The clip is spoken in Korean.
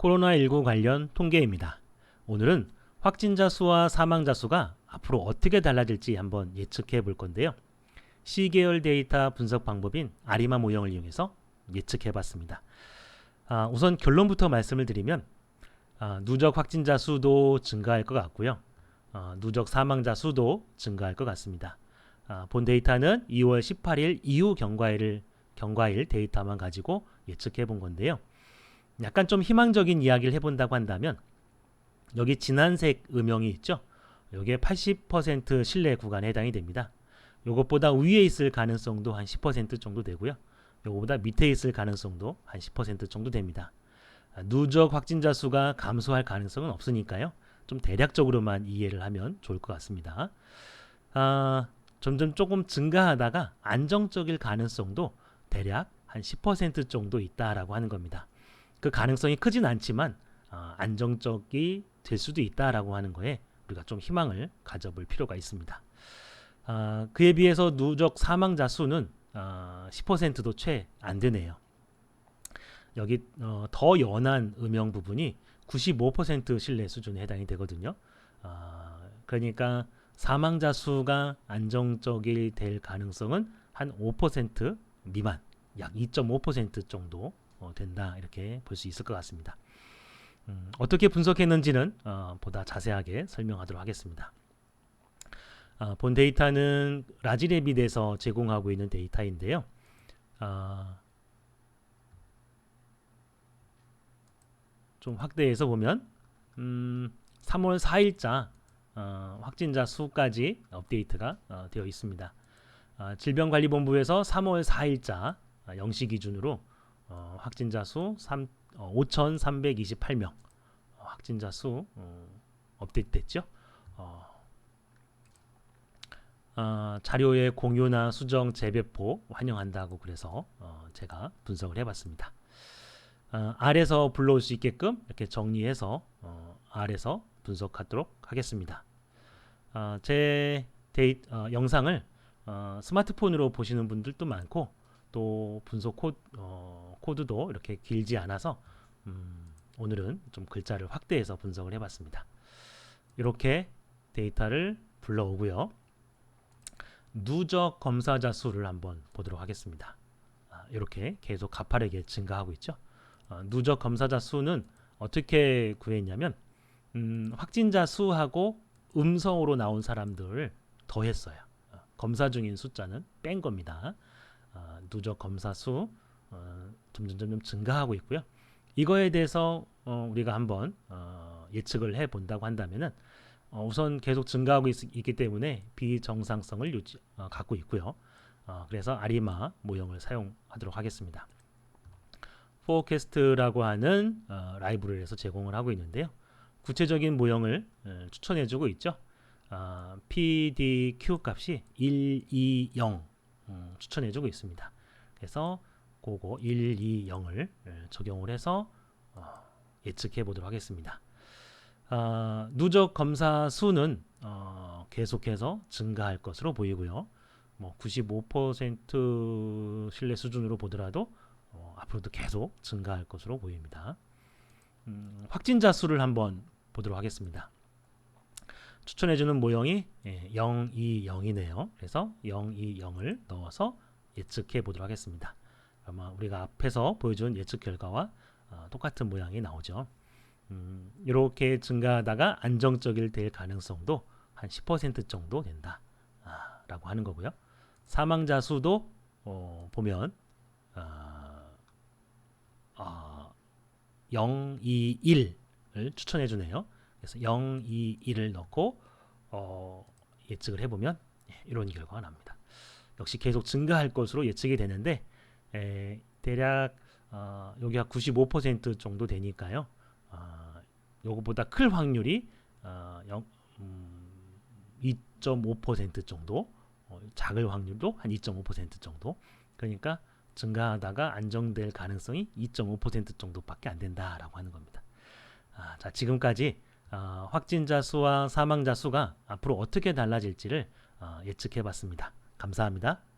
코로나19 관련 통계입니다. 오늘은 확진자 수와 사망자 수가 앞으로 어떻게 달라질지 한번 예측해 볼 건데요. C계열 데이터 분석 방법인 아리마 모형을 이용해서 예측해 봤습니다. 아, 우선 결론부터 말씀을 드리면 아, 누적 확진자 수도 증가할 것 같고요. 아, 누적 사망자 수도 증가할 것 같습니다. 아, 본 데이터는 2월 18일 이후 경과일을 경과일 데이터만 가지고 예측해 본 건데요. 약간 좀 희망적인 이야기를 해본다고 한다면 여기 진한색 음영이 있죠. 이게 80% 신뢰 구간에 해당이 됩니다. 이것보다 위에 있을 가능성도 한 10% 정도 되고요. 이거보다 밑에 있을 가능성도 한 10% 정도 됩니다. 아, 누적 확진자 수가 감소할 가능성은 없으니까요. 좀 대략적으로만 이해를 하면 좋을 것 같습니다. 아, 점점 조금 증가하다가 안정적일 가능성도 대략 한 10% 정도 있다라고 하는 겁니다. 그 가능성이 크진 않지만 어, 안정적이 될 수도 있다라고 하는 거에 우리가 좀 희망을 가져볼 필요가 있습니다. 어, 그에 비해서 누적 사망자 수는 어, 10%도 채 안 되네요. 여기 어, 더 연한 음영 부분이 95% 신뢰 수준에 해당이 되거든요. 어, 그러니까 사망자 수가 안정적이 될 가능성은 한 5% 미만, 약 2.5% 정도 어, 된다 이렇게 볼 수 있을 것 같습니다. 음, 어떻게 분석했는지는 어, 보다 자세하게 설명하도록 하겠습니다. 어, 본 데이터는 라지레빗에서 제공하고 있는 데이터인데요. 어, 좀 확대해서 보면 음, 3월 4일자 어, 확진자 수까지 업데이트가 어, 되어 있습니다. 어, 질병관리본부에서 3월 4일자 0시 기준으로 어, 확진자 수 3, 어, 5,328명 어, 확진자 수 어, 업데이트됐죠. 어, 어, 자료의 공유나 수정 재배포 환영한다고 그래서 어, 제가 분석을 해봤습니다. 어, R에서 불러올 수 있게끔 이렇게 정리해서 어, R에서 분석하도록 하겠습니다. 어, 제 데이, 어, 영상을 어, 스마트폰으로 보시는 분들도 많고 또 분석 코, 어, 코드도 이렇게 길지 않아서 음, 오늘은 좀 글자를 확대해서 분석을 해봤습니다. 이렇게 데이터를 불러오고요. 누적 검사자 수를 한번 보도록 하겠습니다. 아, 이렇게 계속 가파르게 증가하고 있죠. 어, 누적 검사자 수는 어떻게 구했냐면 음, 확진자 수하고 음성으로 나온 사람들을 더했어요. 어, 검사 중인 숫자는 뺀 겁니다. 어, 누적 검사 수 어, 점점 점점 증가하고 있고요. 이거에 대해서 어, 우리가 한번 어, 예측을 해 본다고 한다면은 어, 우선 계속 증가하고 있, 기 때문에 비정상성을 유지, 어, 갖고 있고요. 어, 그래서 아리마 모형을 사용하도록 하겠습니다. 포캐스트라고 하는 어, 라이브러리에서 제공을 하고 있는데요. 구체적인 모형을 어, 추천해주고 있죠. 어, PDQ 값이 120 음, 추천해주고 있습니다. 그래서 그거 120을 적용을 해서 어, 예측해 보도록 하겠습니다. 어, 누적 검사 수는 어, 계속해서 증가할 것으로 보이고요. 뭐 95% 신뢰 수준으로 보더라도 어, 앞으로도 계속 증가할 것으로 보입니다. 음, 확진자 수를 한번 보도록 하겠습니다. 추천해주는 모형이 예, 0, 2, 0이네요. 그래서 0, 2, 0을 넣어서 예측해 보도록 하겠습니다. 아마 우리가 앞에서 보여준 예측 결과와 어, 똑같은 모양이 나오죠. 음, 이렇게 증가하다가 안정적일 될 가능성도 한 10% 정도 된다. 아, 라고 하는 거고요. 사망자 수도 어, 보면 아, 아, 0, 2, 1을 추천해 주네요. 그래서 0, 2, 1을 넣고 어, 예측을 해보면 예, 이런 결과가 납니다. 역시 계속 증가할 것으로 예측이 되는데 에, 대략 어, 여기 가 95% 정도 되니까요. 어, 요거보다 클 확률이 어, 0, 음, 2.5% 정도 어, 작을 확률도 한 2.5% 정도 그러니까 증가하다가 안정될 가능성이 2.5% 정도밖에 안 된다라고 하는 겁니다. 아, 자 지금까지 어, 확진자 수와 사망자 수가 앞으로 어떻게 달라질지를 어, 예측해 봤습니다. 감사합니다.